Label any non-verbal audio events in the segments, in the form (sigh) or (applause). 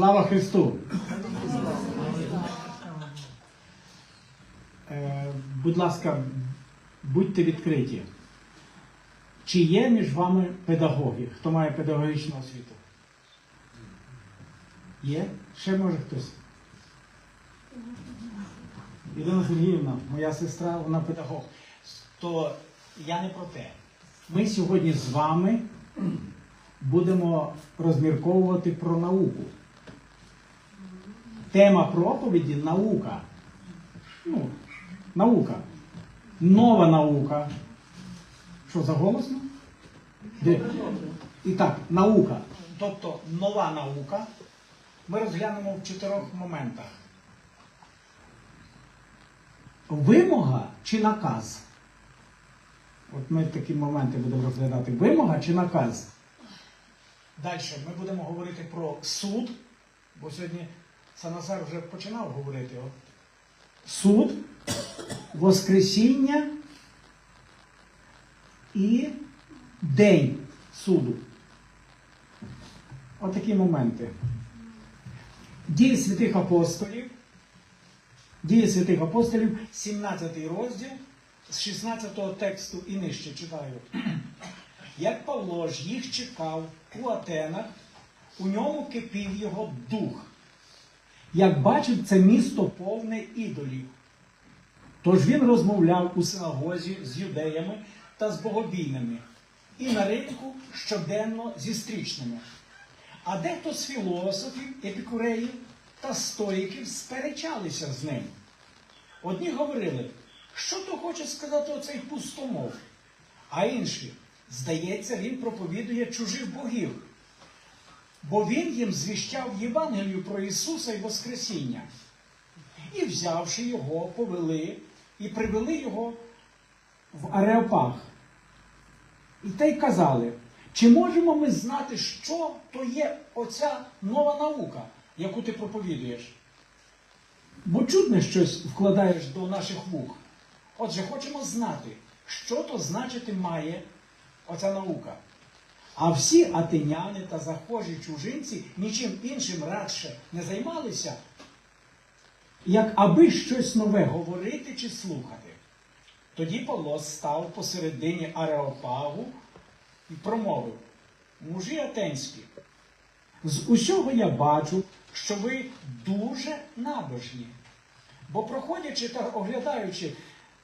Слава Христу! Е, будь ласка, будьте відкриті. Чи є між вами педагоги? Хто має педагогічну освіту? Є? Ще може хтось? Ірина Сергіївна, моя сестра, вона педагог. То я не про те. Ми сьогодні з вами будемо розмірковувати про науку. Тема проповіді наука. Ну, наука. Нова наука. Що, заголосно? Де? І так, наука. Тобто нова наука. Ми розглянемо в чотирьох моментах. Вимога чи наказ? От ми такі моменти будемо розглядати. Вимога чи наказ? Далі ми будемо говорити про суд, бо сьогодні Санасар вже починав говорити. От. Суд, Воскресіння і День суду. Отакі моменти. Дії святих апостолів. Дії святих апостолів, 17 розділ, з 16 тексту і нижче читаю. Як Павло ж їх чекав у Атенах, у ньому кипів його дух. Як бачив, це місто повне ідолів. Тож він розмовляв у синагозі з юдеями та з богобійними, і на ринку щоденно зі стрічними. А дехто з філософів, епікуреїв та стоїків сперечалися з ним. Одні говорили, що то хоче сказати оцей пустомов, а інші, здається, він проповідує чужих богів, бо він їм звіщав Євангелію про Ісуса і Воскресіння. І, взявши його, повели і привели його в Ареопаг. І те й казали, чи можемо ми знати, що то є оця нова наука, яку ти проповідуєш? Бо чудне щось вкладаєш до наших вух. Отже, хочемо знати, що то значити має оця наука. А всі атиняни та захожі чужинці нічим іншим радше не займалися, як аби щось нове говорити чи слухати. Тоді Павло став посередині Ареопагу і промовив: мужі атенські, з усього я бачу, що ви дуже набожні. Бо проходячи та оглядаючи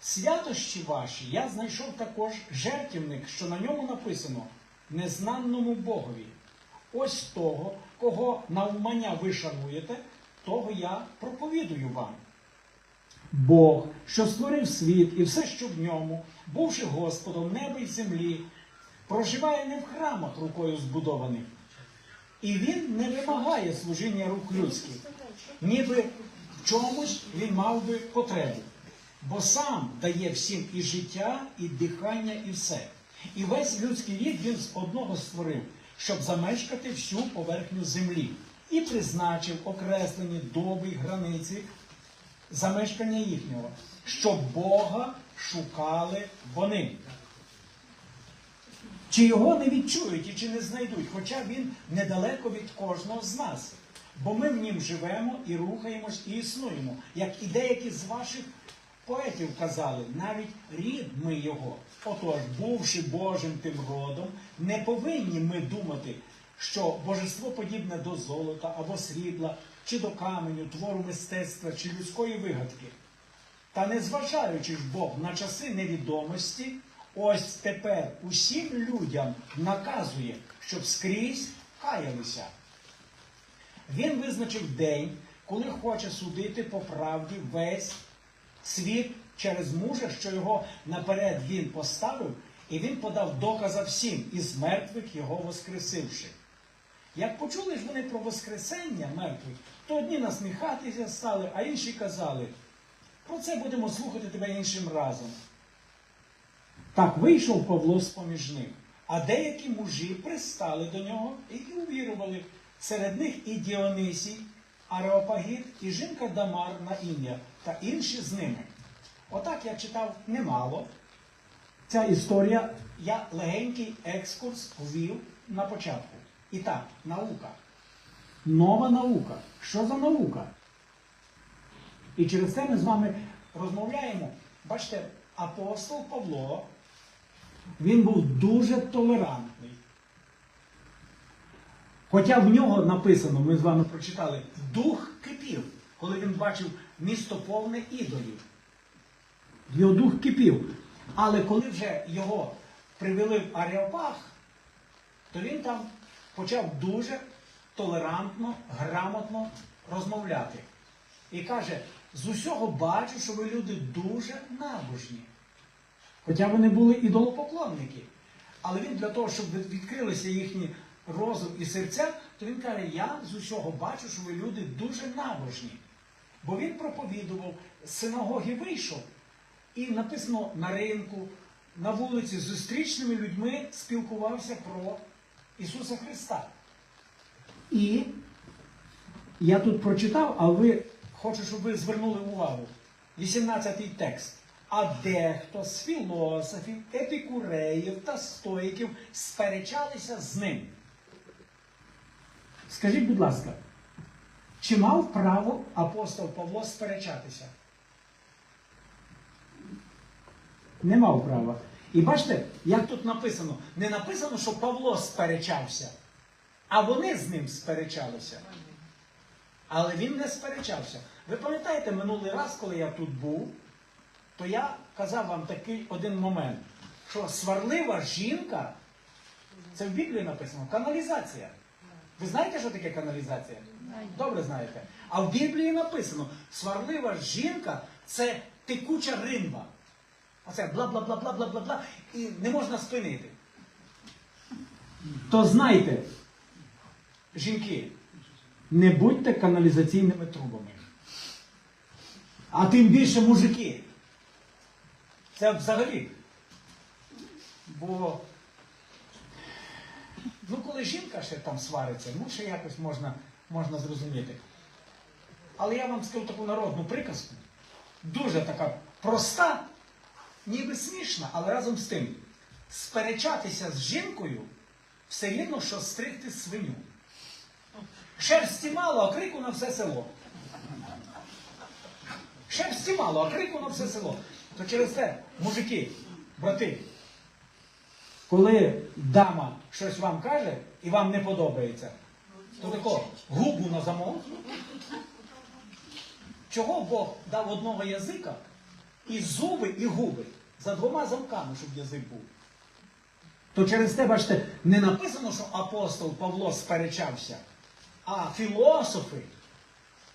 святощі ваші, я знайшов також жертівник, що на ньому написано незнаному Богові. Ось того, кого навмання ви шануєте, того я проповідую вам. Бог, що створив світ і все, що в ньому, бувши Господом неба й землі, проживає не в храмах рукою збудованих. І він не вимагає служіння рук людських, ніби в чомусь він мав би потребу. Бо сам дає всім і життя, і дихання, і все. І весь людський рід він з одного створив, щоб замешкати всю поверхню землі, і призначив окреслені доби границі замешкання їхнього, щоб Бога шукали вони. Чи його не відчують і чи не знайдуть, хоча він недалеко від кожного з нас. Бо ми в нім живемо і рухаємось, і існуємо. Як і деякі з ваших поетів казали, навіть рід ми його. Отож, бувши Божим тим родом, не повинні ми думати, що божество подібне до золота або срібла, чи до каменю, твору мистецтва, чи людської вигадки. Та незважаючи ж Бог на часи невідомості, ось тепер усім людям наказує, щоб скрізь каялися. Він визначив день, коли хоче судити по правді весь світ через мужа, що його наперед він поставив, і він подав доказа всім, із мертвих його воскресивши. Як почули ж вони про Воскресення мертвих, то одні насміхатися стали, а інші казали, про це будемо слухати тебе іншим разом. Так вийшов Павло з поміж них, а деякі мужі пристали до нього і увірували. Серед них і Діонисій, Ареопагіт, і жінка Дамар на ім'я, та інші з ними. Отак я читав немало. Ця історія, я легенький екскурс ввів на початку. І так, наука. Нова наука. Що за наука? І через це ми з вами розмовляємо. Бачите, апостол Павло, він був дуже толерантний. Хоча в нього написано, ми з вами прочитали, дух кипів, коли він бачив місто повне ідолів. Його дух кипів. Але коли вже його привели в Аріопах, то він там почав дуже толерантно, грамотно розмовляти. І каже, з усього бачу, що ви люди дуже набожні. Хоча вони були ідолопоклонники. Але він для того, щоб відкрилися їхні розум і серця, то він каже, я з усього бачу, що ви люди дуже набожні. Бо він проповідував, з синагоги вийшов, і написано на ринку, на вулиці з зустрічними людьми спілкувався про Ісуса Христа. І я тут прочитав, а ви хочу, щоб ви звернули увагу. 18-й текст. А дехто з філософів, епікуреїв та стоїків сперечалися з ним. Скажіть, будь ласка, чи мав право апостол Павло сперечатися? Не мав права. І бачите, як тут написано, не написано, що Павло сперечався, а вони з ним сперечалися. Але він не сперечався. Ви пам'ятаєте, минулий раз, коли я тут був, то я казав вам такий один момент, що сварлива жінка, це в Біблії написано, каналізація. Ви знаєте, що таке каналізація? Добре знаєте. А в Біблії написано, сварлива жінка це текуча ринва. Оце бла-бла-бла-бла-бла-бла-бла. І не можна спинити. То знайте, жінки, не будьте каналізаційними трубами. А тим більше мужики. Це взагалі. Бо, ну коли жінка ще там свариться, ну ще якось можна, можна зрозуміти. Але я вам скажу таку народну приказку, дуже така проста, ніби смішна, але разом з тим, сперечатися з жінкою все рівно, що стригти свиню. Шерсті мало, а крику на все село. Шерсті мало, а крику на все село. То через це, мужики, брати, коли дама щось вам каже і вам не подобається, то тако губу на замок. Чого Бог дав одного язика і зуби, і губи за двома замками, щоб язик був? То через те, бачите, не написано, що апостол Павло сперечався, а філософи,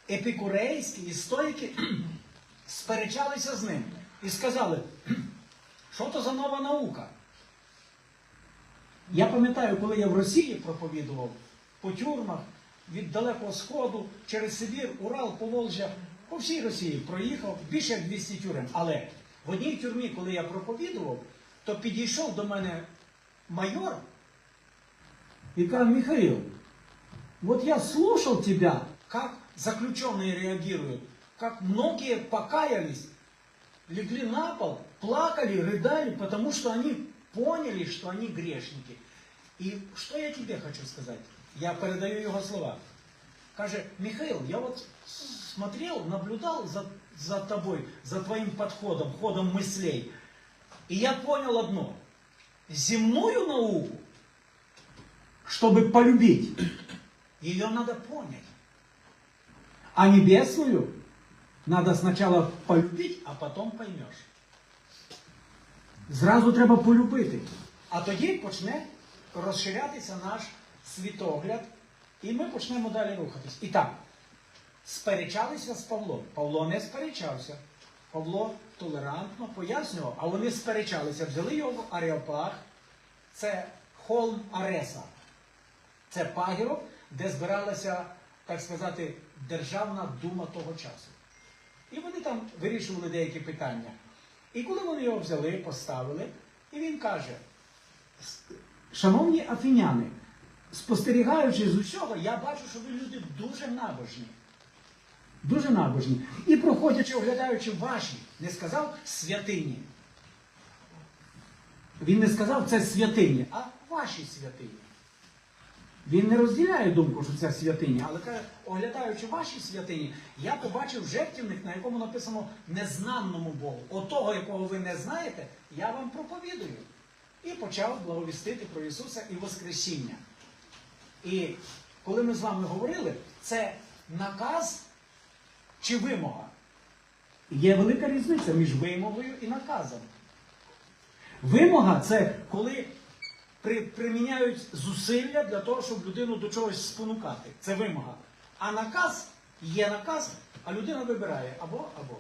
епікурейські і стоїки (clears throat) сперечалися з ним і сказали, (clears throat) що то за нова наука? Я пам'ятаю, коли я в Росії проповідував по тюрмах від Далекого Сходу через Сибір, Урал, Поволжя, по всій Росії проїхав більше як 200 тюрем. Але в одній тюрмі, коли я проповідував, то підійшов до мене майор и сказал, Михаил, вот я слушал тебя, как заключенные реагируют, как многие покаялись, легли на пол, плакали, рыдали, потому что они поняли, что они грешники. И что я тебе хочу сказать? Я передаю его слова. Каже, Михаил, я вот смотрел, наблюдал за, за тобой, за твоим подходом, ходом мыслей. И я понял одно. Земную науку, чтобы полюбить, ее надо понять. А небесную надо сначала полюбить, а потом поймешь. Зразу треба полюбити. А тоді почне розширятися наш світогляд, і ми почнемо далі рухатись. І так, сперечалися з Павлом. Павло не сперечався. Павло толерантно пояснював, а вони сперечалися. Взяли його в Аріопаг, це холм Ареса. Це пагірок, де збиралася, так сказати, державна дума того часу. І вони там вирішували деякі питання. І коли вони його взяли, поставили, і він каже: Шановні афіняни, спостерігаючи з усього, я бачу, що ви люди дуже набожні. Дуже набожні. І проходячи, оглядаючи ваші, не сказав святині. Він не сказав це святині, а ваші святині. Він не розділяє думку, що це святиня, але каже, оглядаючи ваші святині, я побачив жертівник, на якому написано незнаному Богу. Отого, якого ви не знаєте, я вам проповідую. І почав благовістити про Ісуса і Воскресіння. І коли ми з вами говорили, це наказ чи вимога. Є велика різниця між вимогою і наказом. Вимога це коли при, приміняють зусилля для того, щоб людину до чогось спонукати. Це вимога. А наказ є наказ, а людина вибирає або або.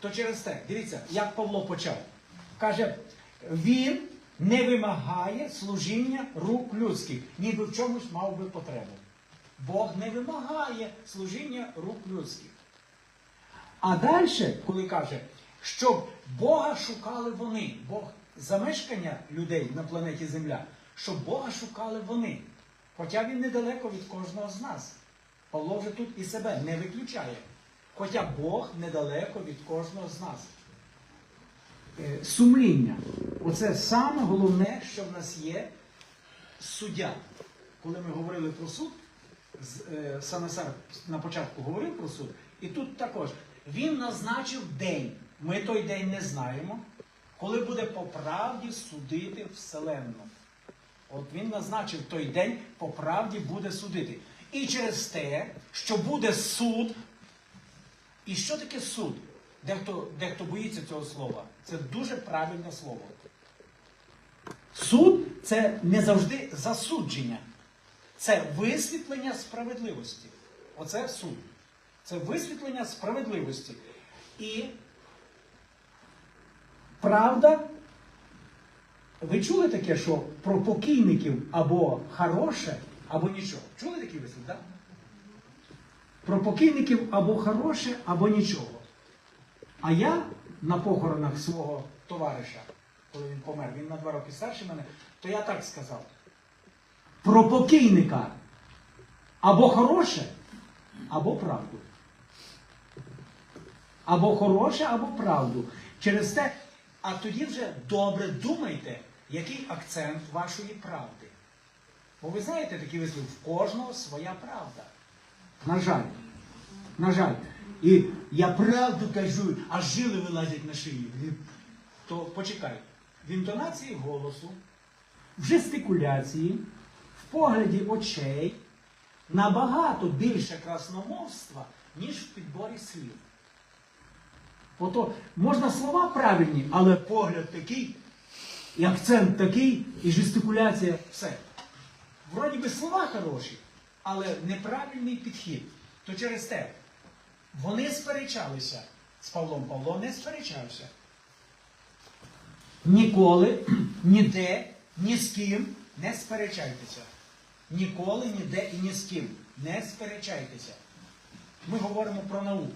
То через те, дивіться, як Павло почав. Каже, він не вимагає служіння рук людських, ніби в чомусь мав би потребу. Бог не вимагає служіння рук людських. А далі, коли каже, щоб Бога шукали вони, Бог замешкання людей на планеті Земля, щоб Бога шукали вони. Хоча він недалеко від кожного з нас. Павло вже тут і себе не виключає. Хоча Бог недалеко від кожного з нас. Е, Сумління. Оце саме головне, що в нас є суддя. Коли ми говорили про суд, е, Санасар на початку говорив про суд, і тут також він назначив день. Ми той день не знаємо, коли буде по правді судити Вселенну. От він назначив той день, по правді буде судити. І через те, що буде суд. І що таке суд? Дехто, дехто боїться цього слова. Це дуже правильне слово. Суд це не завжди засудження. Це висвітлення справедливості. Оце суд. Це висвітлення справедливості. І правда. Ви чули таке, що про покійників або хороше, або нічого? Чули такий вислів, так? Про покійників або хороше, або нічого. А я на похоронах свого товариша, коли він помер, він на два роки старший мене, то я так сказав. Про покійника або хороше, або правду. Або хороше, або правду. Через те, а тоді вже добре думайте, який акцент вашої правди. Бо ви знаєте такий вислів, в кожного своя правда. На жаль. На жаль. І я правду кажу, а жили вилазять на шиї. То почекай. В інтонації голосу, в жестикуляції, в погляді очей набагато більше красномовства, ніж в підборі слів. Ото можна слова правильні, але погляд такий, і акцент такий, і жестикуляція все. Вроді би слова хороші, але неправильний підхід. То через те вони сперечалися з Павлом. Павло не сперечався. Ніколи, ніде, ні з ким не сперечайтеся. Ніколи, ніде і ні з ким не сперечайтеся. Ми говоримо про науку.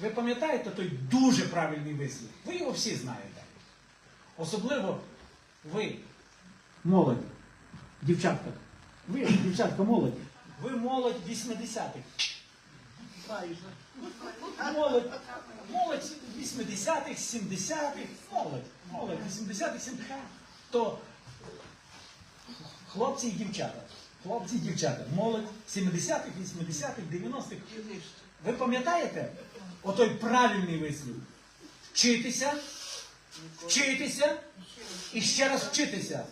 Ви пам'ятаєте той дуже правильний вислів? Ви його всі знаєте. Особливо ви, молодь, дівчатка. Ви, дівчатка, молодь. Ви молодь 80-х. Молодь, молодь 80-х, 70-х, молодь, молодь 80-х, 70-х. То хлопці і дівчата. Хлопці і дівчата. Молодь 70-х, 80-х, 90-х. Ви пам'ятаєте отой правильний вислів? Вчитися, вчитися і ще раз вчитися.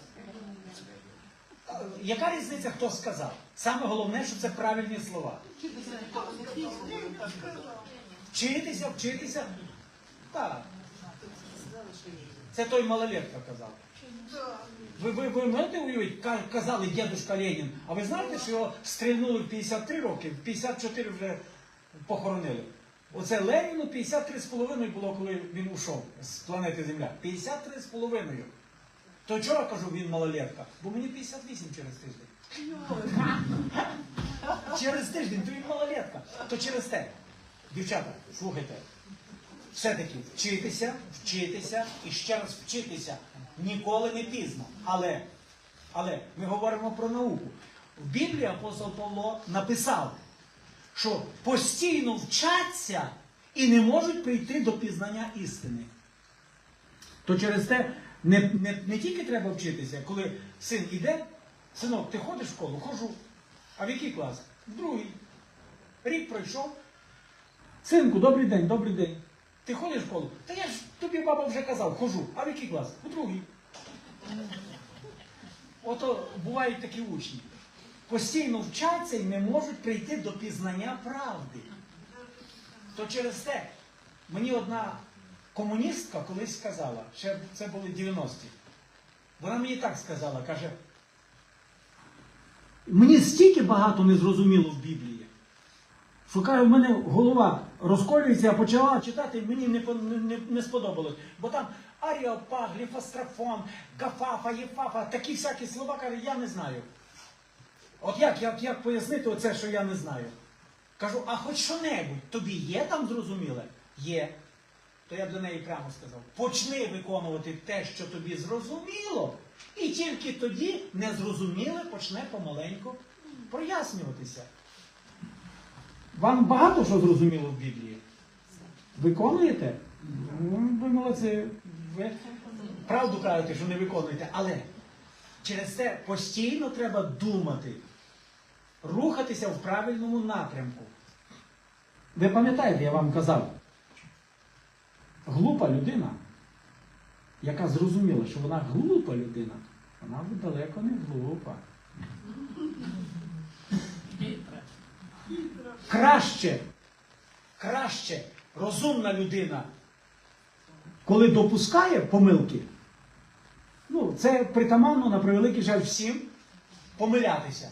Яка різниця, хто сказав? Саме головне, що це правильні слова. Вчитися, вчитися. Так. Це той малолетка казав. Ви, ви, ви можете уявити, казали дідушка Ленін, а ви знаєте, що його стрільнули в 53 роки, в 54 вже похоронили. Оце Леніну 53 з половиною було, коли він ушов з планети Земля. 53 з половиною. То чого я кажу, він малолетка? Бо мені 58 через тиждень. Через тиждень, то він малолетка. То через те. Дівчата, слухайте. Все-таки вчитися, вчитися і ще раз вчитися. Ніколи не пізно. Але, але ми говоримо про науку. В Біблії апостол Павло написав, що постійно вчаться і не можуть прийти до пізнання істини. То через те не, не, не тільки треба вчитися, коли син іде, синок, ти ходиш в школу, хожу. А в який клас? В другий. Рік пройшов. Синку, добрий день, добрий день. Ти ходиш в школу? Та я ж тобі баба вже казав, хожу. А в який клас? У другий. Ото бувають такі учні. Постійно вчаться і не можуть прийти до пізнання правди. То через те мені одна комуністка колись сказала, ще це були 90-ті. Вона мені так сказала, каже, мені стільки багато не зрозуміло в Біблії. Що каже, в мене голова розколюється, я почала читати, мені не, не, не, сподобалось. Бо там аріопаг, гліфострафон, гафафа, єфафа, такі всякі слова, каже, я не знаю. От як, як, як пояснити оце, що я не знаю? Кажу, а хоч що-небудь, тобі є там зрозуміле? Є. То я до неї прямо сказав: почни виконувати те, що тобі зрозуміло, і тільки тоді незрозуміле почне помаленьку прояснюватися. Вам багато що зрозуміло в Біблії? Виконуєте? Ну, Ви молодці. Ви правду кажете, що не виконуєте, але через це постійно треба думати, рухатися в правильному напрямку. Ви пам'ятаєте, я вам казав, глупа людина, яка зрозуміла, що вона глупа людина, вона далеко не глупа. Краще, краще розумна людина, коли допускає помилки, ну, це притаманно на превеликий жаль всім помилятися.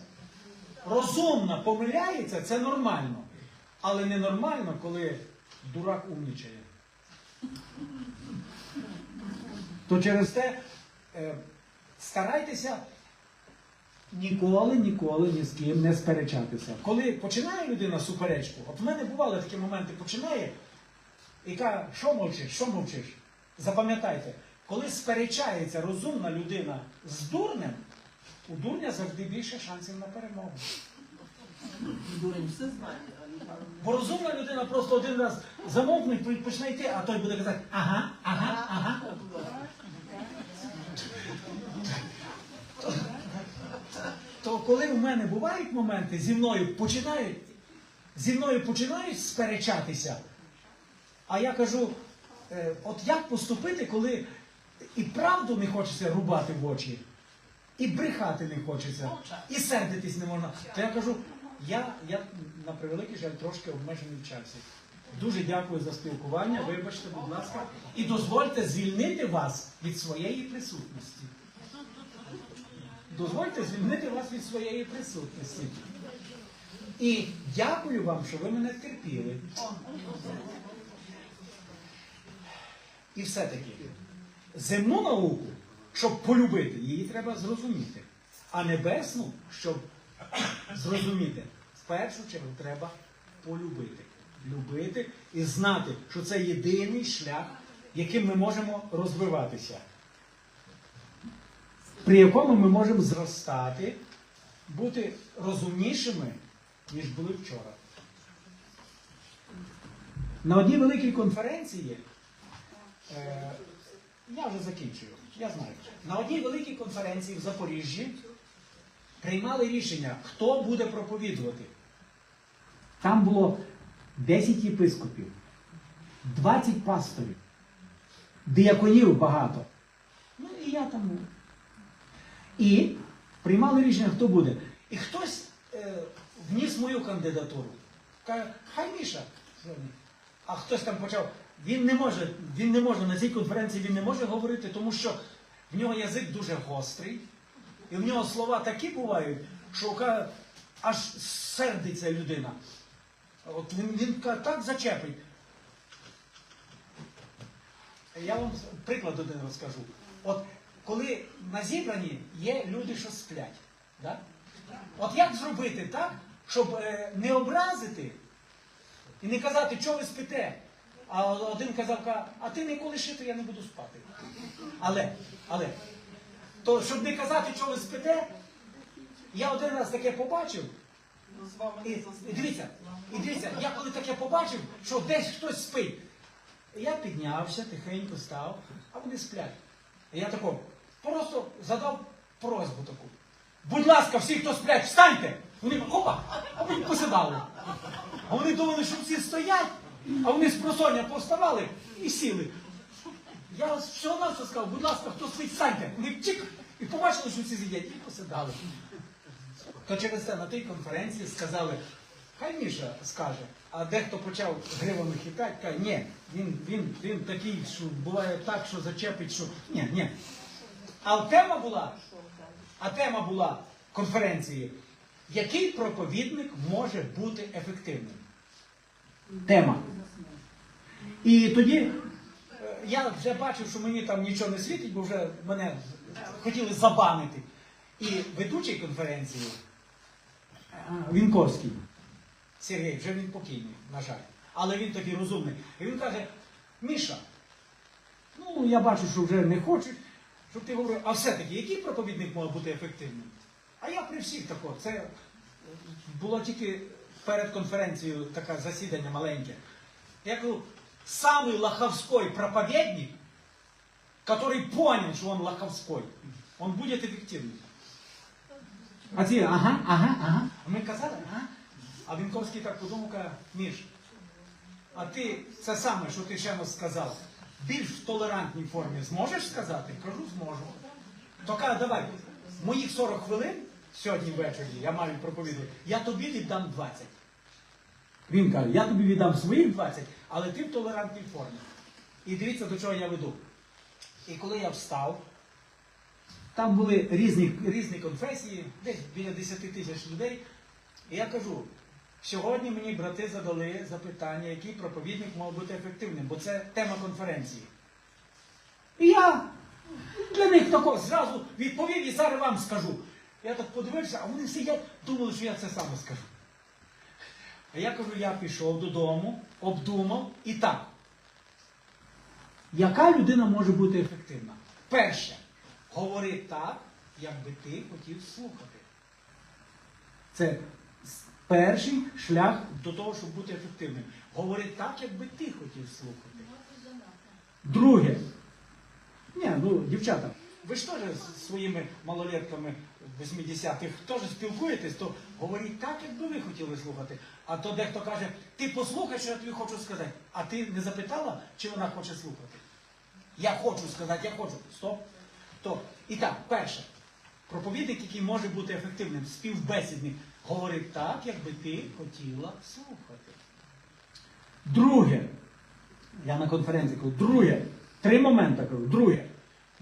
Розумна помиляється, це нормально. Але ненормально, коли дурак умнічає. То через те е, старайтеся ніколи, ніколи ні з ким не сперечатися. Коли починає людина суперечку, от в мене бували такі моменти, починає і каже, що мовчиш, що мовчиш? Запам'ятайте, коли сперечається розумна людина з дурнем, у дурня завжди більше шансів на перемогу. Дурень все знає, Бо розумна людина просто один раз замовкне почне йти, а той буде казати, ага, ага, ага. То коли в мене бувають моменти, зі мною починають, зі мною починають сперечатися, а я кажу, е, от як поступити, коли і правду не хочеться рубати в очі, і брехати не хочеться, і сердитись не можна. То я кажу, я, я на превеликий жаль трошки обмежений в часі. Дуже дякую за спілкування. Вибачте, будь ласка, і дозвольте звільнити вас від своєї присутності. Дозвольте звільнити вас від своєї присутності. І дякую вам, що ви мене терпіли. І все-таки земну науку, щоб полюбити, її треба зрозуміти. А небесну, щоб зрозуміти, в першу чергу треба полюбити. Любити і знати, що це єдиний шлях, яким ми можемо розвиватися, при якому ми можемо зростати, бути розумнішими, ніж були вчора. На одній великій конференції, е, я вже закінчую, я знаю. На одній великій конференції в Запоріжжі приймали рішення, хто буде проповідувати. Там було 10 єпископів, 20 пасторів, дияконів багато. Ну і я там. І приймали рішення, хто буде. І хтось е, вніс мою кандидатуру. Каже, хай Міша. А хтось там почав. Він не може, він не може на цій конференції він не може говорити, тому що в нього язик дуже гострий, і в нього слова такі бувають, що аж сердиться людина. От він, він так зачепить. Я вам приклад один розкажу. От коли на зібранні є люди, що сплять. Да? От як зробити так, щоб е, не образити і не казати, що ви спите? А один казав, ка, а ти ніколи шити, я не буду спати. Але, але, то щоб не казати, що ви спите, я один раз таке побачив. Ну, І, і дивіться, і дивіться, я коли таке побачив, що десь хтось спить. Я піднявся, тихенько став, а вони сплять. Я тако просто задав просьбу таку. Будь ласка, всі, хто сплять, встаньте! Вони опа, а вони посідали. А вони думали, що всі стоять, а вони з просоння повставали і сіли. Я всього на все сказав, будь ласка, хто спить, встаньте. Вони чик, і побачили, що всі сидять, і посідали. То через це на тій конференції сказали, хай Міша скаже, а дехто почав гривами хитати, каже, ні, він, він, він такий, що буває так, що зачепить, що. Ні, ні. А тема була, а тема була конференції, який проповідник може бути ефективним? Тема. І тоді я вже бачив, що мені там нічого не світить, бо вже мене хотіли забанити. І ведучий конференції е, Вінковський, Сергій, вже він покійний, на жаль. Але він такий розумний. І він каже: Міша, ну я бачу, що вже не хочуть, щоб ти говорив, а все-таки, який проповідник може бути ефективним? А я при всіх такого. Це було тільки перед конференцією таке засідання маленьке. Я говорю, самый лоховской проповедник, который понял, что он лоховской, он будет эффективным. А ці, ага, ага, ага. А ми казали, ага. А Вінковський так подумав, каже, Міш, а ти це саме, що ти ще раз сказав, більш в толерантній формі зможеш сказати? Кажу, зможу. То каже, давай, моїх 40 хвилин сьогодні ввечері, я маю проповідувати, я тобі віддам 20. Він каже, я тобі віддам своїх 20, але ти в толерантній формі. І дивіться, до чого я веду. І коли я встав, там були різні, різні конфесії, десь біля 10 тисяч людей. І я кажу, сьогодні мені брати задали запитання, який проповідник мав бути ефективним, бо це тема конференції. І я для них тако зразу відповів і зараз вам скажу. Я так подивився, а вони сидять, думали, що я це саме скажу. А я кажу, я пішов додому, обдумав і так. Яка людина може бути ефективна? Перше, говори так, як би ти хотів слухати. Це перший шлях до того, щоб бути ефективним. Говори так, як би ти хотів слухати. Друге. Ні, ну, дівчата, ви ж теж з своїми малолетками 80-х теж спілкуєтесь, то говоріть так, як би ви хотіли слухати. А то дехто каже, ти послухай, що я тобі хочу сказати. А ти не запитала, чи вона хоче слухати? Я хочу сказати, я хочу. Стоп. То. І так, перше. Проповідник, який може бути ефективним, співбесідник, говорить так, як би ти хотіла слухати. Друге. Я на конференції кажу, друге. Три моменти кажу. Друге.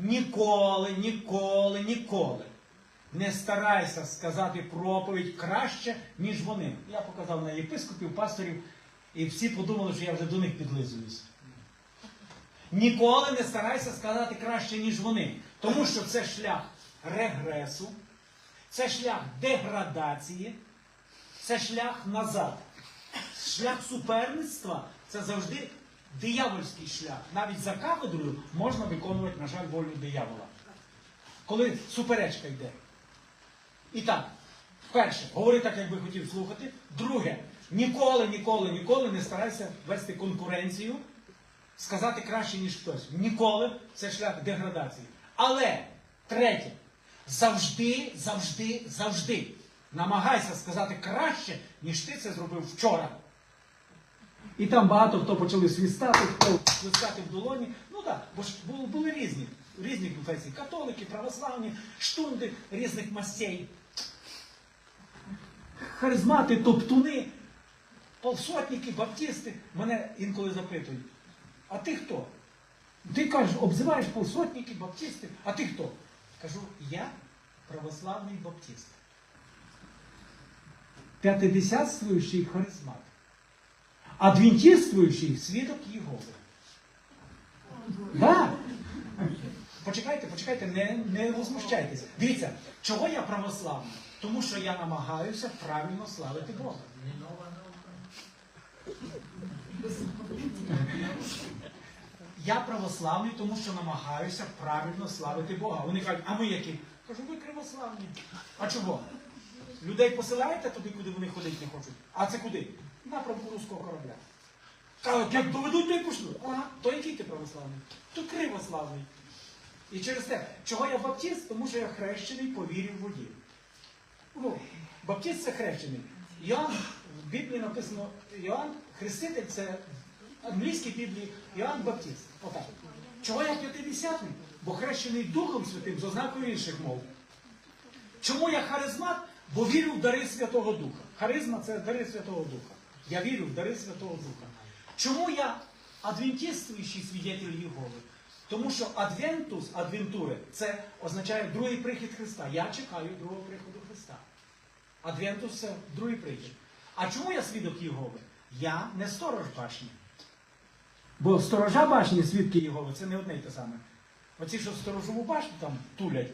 Ніколи, ніколи, ніколи не старайся сказати проповідь краще, ніж вони. Я показав на єпископів, пасторів, і всі подумали, що я вже до них підлизуюсь. Ніколи не старайся сказати краще, ніж вони. Тому що це шлях регресу, це шлях деградації, це шлях назад. Шлях суперництва це завжди диявольський шлях. Навіть за кафедрою можна виконувати, на жаль, волю диявола. Коли суперечка йде. І так, перше, говори так, як би хотів слухати. Друге, ніколи, ніколи, ніколи не старайся вести конкуренцію, сказати краще, ніж хтось. Ніколи це шлях деградації. Але третє, завжди, завжди, завжди намагайся сказати краще, ніж ти це зробив вчора. І там багато хто почали свистати, хто свистати в долоні. Ну так, бо ж були, були різні, різні конфесії. Католики, православні, штунди різних мастей. Харизмати, топтуни, полсотники, баптисти. Мене інколи запитують, а ти хто? Ти кажеш, обзиваєш полсотники, баптисти, а ти хто? Кажу, я православний баптист. П'ятидесятствуючий харизмат. Адвентистуючий свідок Єгови. Да. Почекайте, почекайте, не, не возмущайтесь. Дивіться, чого я православний? Тому що я намагаюся правильно славити Бога. Я православний, тому що намагаюся правильно славити Бога. Вони кажуть, а ми які? Кажу, ви православні. А чого? Людей посилаєте туди, куди вони ходити не хочуть. А це куди? Напрямку руського корабля. Кажуть, як доведуть, то й. Ага, то який ти православний? То кривославний. І через те, чого я баптист? Тому що я хрещений по вірі в воді. Ну, баптист це хрещений. Йоанн, в Біблії написано, Йоанн Хреститель це в англійській Біблії Йоанн Баптист. Отак. Чого я п'ятидесятник? Бо хрещений Духом Святим з ознакою інших мов. Чому я харизмат? Бо вірю в дари Святого Духа. Харизма це дари Святого Духа. Я вірю в дари Святого Духа. Чому я адвентистуючий свідетель Єгови? Тому що адвентус, адвентури, це означає другий прихід Христа. Я чекаю другого приходу Христа. Адвентус це другий прихід. А чому я свідок Єгови? Я не сторож башні. Бо сторожа башні, свідки Єгови, це не одне й те саме. Оці, що сторожову башню там тулять,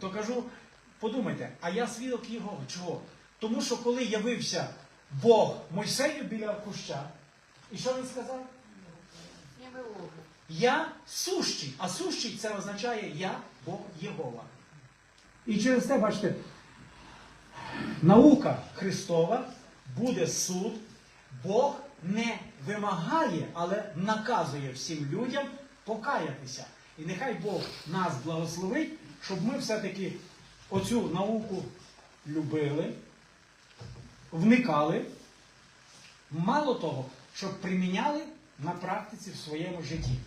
то кажу, подумайте, а я свідок Єгови. Чого? Тому що коли явився Бог Мойсею біля куща, і що він сказав? Я сущий, а сущий це означає я Бог Єгова. І через те, бачите, наука Христова буде суд, Бог не вимагає, але наказує всім людям покаятися. І нехай Бог нас благословить, щоб ми все-таки оцю науку любили, вникали, мало того, щоб приміняли на практиці в своєму житті.